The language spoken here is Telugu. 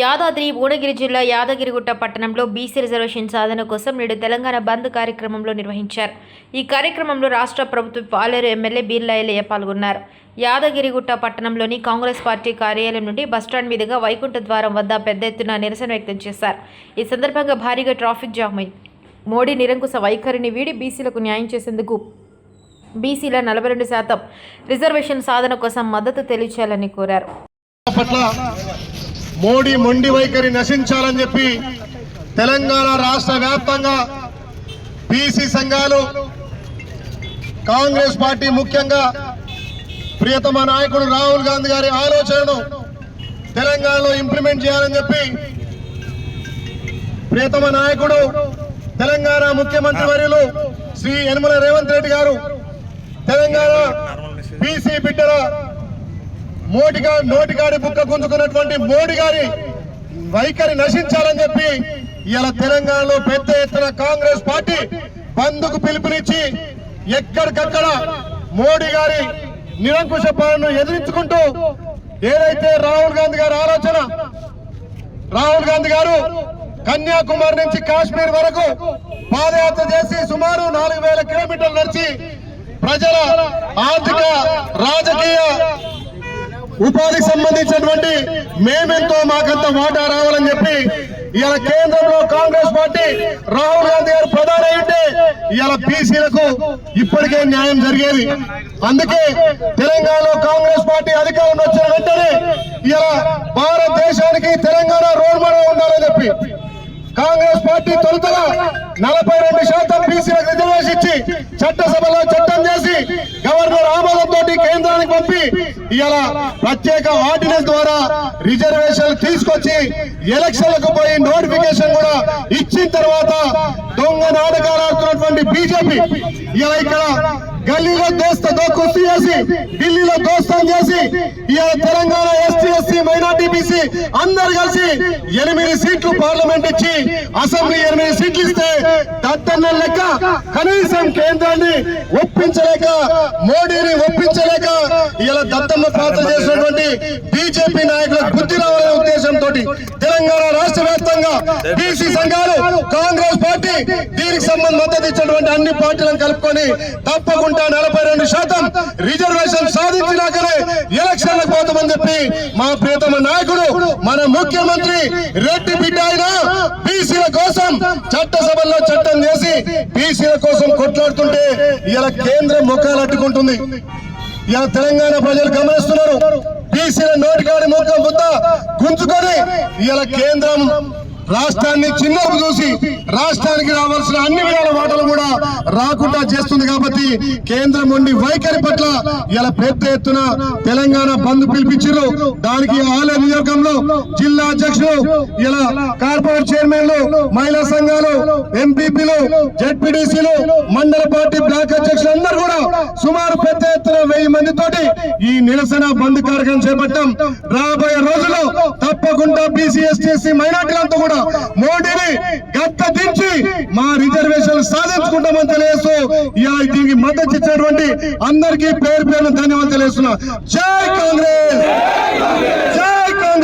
యాదాద్రి భువనగిరి జిల్లా యాదగిరిగుట్ట పట్టణంలో బీసీ రిజర్వేషన్ సాధన కోసం నేడు తెలంగాణ బంద్ కార్యక్రమంలో నిర్వహించారు. ఈ కార్యక్రమంలో రాష్ట్ర ప్రభుత్వ పాలేరు ఎమ్మెల్యే బీర్లాయలయ్య పాల్గొన్నారు. యాదగిరిగుట్ట పట్టణంలోని కాంగ్రెస్ పార్టీ కార్యాలయం నుండి బస్టాండ్ మీదుగా వైకుంఠ ద్వారం వద్ద పెద్ద ఎత్తున నిరసన వ్యక్తం చేశారు. ఈ సందర్భంగా భారీగా ట్రాఫిక్ జామ్ అయింది. మోడీ నిరంకుశ వైఖరిని వీడి బీసీలకు న్యాయం చేసేందుకు బీసీల నలభై రెండు శాతం రిజర్వేషన్ సాధన కోసం మద్దతు తెలియచేయాలని కోరారు. మోడీ మొండి వైఖరి నశించాలని చెప్పి తెలంగాణ రాష్ట్ర వ్యాప్తంగా బీసీ సంఘాలు కాంగ్రెస్ పార్టీ ముఖ్యంగా ప్రియతమ నాయకుడు రాహుల్ గాంధీ గారి ఆలోచనను తెలంగాణలో ఇంప్లిమెంట్ చేయాలని చెప్పి ప్రియతమ నాయకుడు తెలంగాణ ముఖ్యమంత్రి వర్యులు శ్రీ యనమల రేవంత్ రెడ్డి గారు తెలంగాణ బీసీ బిడ్డల మోడీ గారు నోటిగాడి బుక్క గుంజుకున్నటువంటి మోడీ గారి వైఖరి నశించాలని చెప్పి ఇలా తెలంగాణలో పెద్ద ఎత్తున కాంగ్రెస్ పార్టీ బంధుకు పిలుపునిచ్చి ఎక్కడికక్కడ మోడీ గారి నిరంకుశ పాలనను ఎదిరించుకుంటూ ఏదైతే రాహుల్ గాంధీ గారి ఆలోచన రాహుల్ గాంధీ గారు కన్యాకుమారి నుంచి కాశ్మీర్ వరకు పాదయాత్ర చేసి సుమారు నాలుగు వేల కిలోమీటర్లు నడిచి ప్రజల ఆర్థిక ఉపాధికి సంబంధించినటువంటి మేమెంతో మాకంత వాటా రావాలని చెప్పి ఇలా కేంద్రంలో కాంగ్రెస్ పార్టీ రాహుల్ గాంధీ గారు ప్రధాని అయితే ఇలా బీసీలకు ఇప్పటికే న్యాయం జరిగేది. అందుకే తెలంగాణలో కాంగ్రెస్ పార్టీ అధికారంలో వచ్చిన వెంటనే ఇలా భారతదేశానికి తెలంగాణ రోడ్ మోడల్ ఉండాలని చెప్పి కాంగ్రెస్ పార్టీ తొలుతగా నలభై రెండు శాతం బీసీలకు రిజర్వేషన్ ఇచ్చి చట్టసభలో చట్ట పంపి ఇలా ప్రత్యేక ఆర్డినెన్స్ ద్వారా రిజర్వేషన్ తీసుకొచ్చి ఎలక్షన్లకు పోయి నోటిఫికేషన్ కూడా ఇచ్చిన తర్వాత దొంగ నాటకాలు ఆడుతున్నటువంటి బీజేపీ. ఇలా ఇక్కడ గల్లీలో దోస్త దో చేసి ఢిల్లీలో దోస్తం చేసి ఇవాళ Telangana ST SC minority BC అందరు కలిసి ఎనిమిది సీట్లు పార్లమెంట్ ఇచ్చి అసెంబ్లీ ఎనిమిది సీట్లు ఇస్తే దత్తన్న లెక్క కనీసం కేంద్రాన్ని ఒప్పించలేక మోడీని ఒప్పించలేక ఇలా దత్తమ్మ ప్రార్థన చేసినటువంటి బీజేపీ నాయకులకు బుద్ధి రావాలనే ఉద్దేశంతో తెలంగాణ రాష్ట్ర వ్యాప్తంగా బీసీ సంఘాలు కాంగ్రెస్ దీనికి సంబంధం మద్దతు ఇచ్చినటువంటి అన్ని పార్టీలను కలుపుకొని తప్పకుండా నలభై రెండు శాతం రిజర్వేషన్ సాధించినాకనే ఎలక్షన్లకు పోతామని చెప్పి మా ప్రియతమ నాయకుడు మన ముఖ్యమంత్రి రెడ్డి బిడ్డ ఆయన బీసీల కోసం చట్టసభల్లో చట్టం చేసి బీసీల కోసం కొట్లాడుతుంటే ఇలా కేంద్రం ముఖాలు అడ్డుకుంటుంది. ఇలా తెలంగాణ ప్రజలు గమనిస్తున్నారు. బీసీల నోటికాడి ముఖం ముద్ద గుంజుకొని ఇలా కేంద్రం రాష్ట్రాన్ని చిన్నపు చూసి రాష్ట్రానికి రావాల్సిన అన్ని విధాల మాటలు కూడా రాకుండా చేస్తుంది కాబట్టి కేంద్రం ఉండి వైఖరి పట్ల ఇలా పెద్ద ఎత్తున తెలంగాణ బంద్ పిలిపించారు దానికి ఆలయ నియోజకంలో జిల్లా అధ్యక్షులు ఇలా కార్పొరేట్ చైర్మన్లు మహిళా సంఘాలు ఎంపీపీలు జెడ్పీడీసీలు మండల పార్టీ బ్లాక్ అధ్యక్షులు అందరూ కూడా సుమారు పెద్ద ఎత్తున వెయ్యి మందితోటి ఈ నిరసన బంద్ కార్యక్రమం చేపట్టాం. రాబోయే రోజుల్లో తప్పకుండా బీసీ ఎస్టీ మైనార్టీలంతా కూడా మోడీని గత్త దించి మా రిజర్వేషన్ సాధించుకుంటామని తెలియజేస్తూ ఇలా దీనికి మద్దతు ఇచ్చినటువంటి అందరికీ పేరు పేరు ధన్యవాదాలు తెలియజేస్తున్నా జై కాంగ్రెస్! జై కాంగ్రెస్!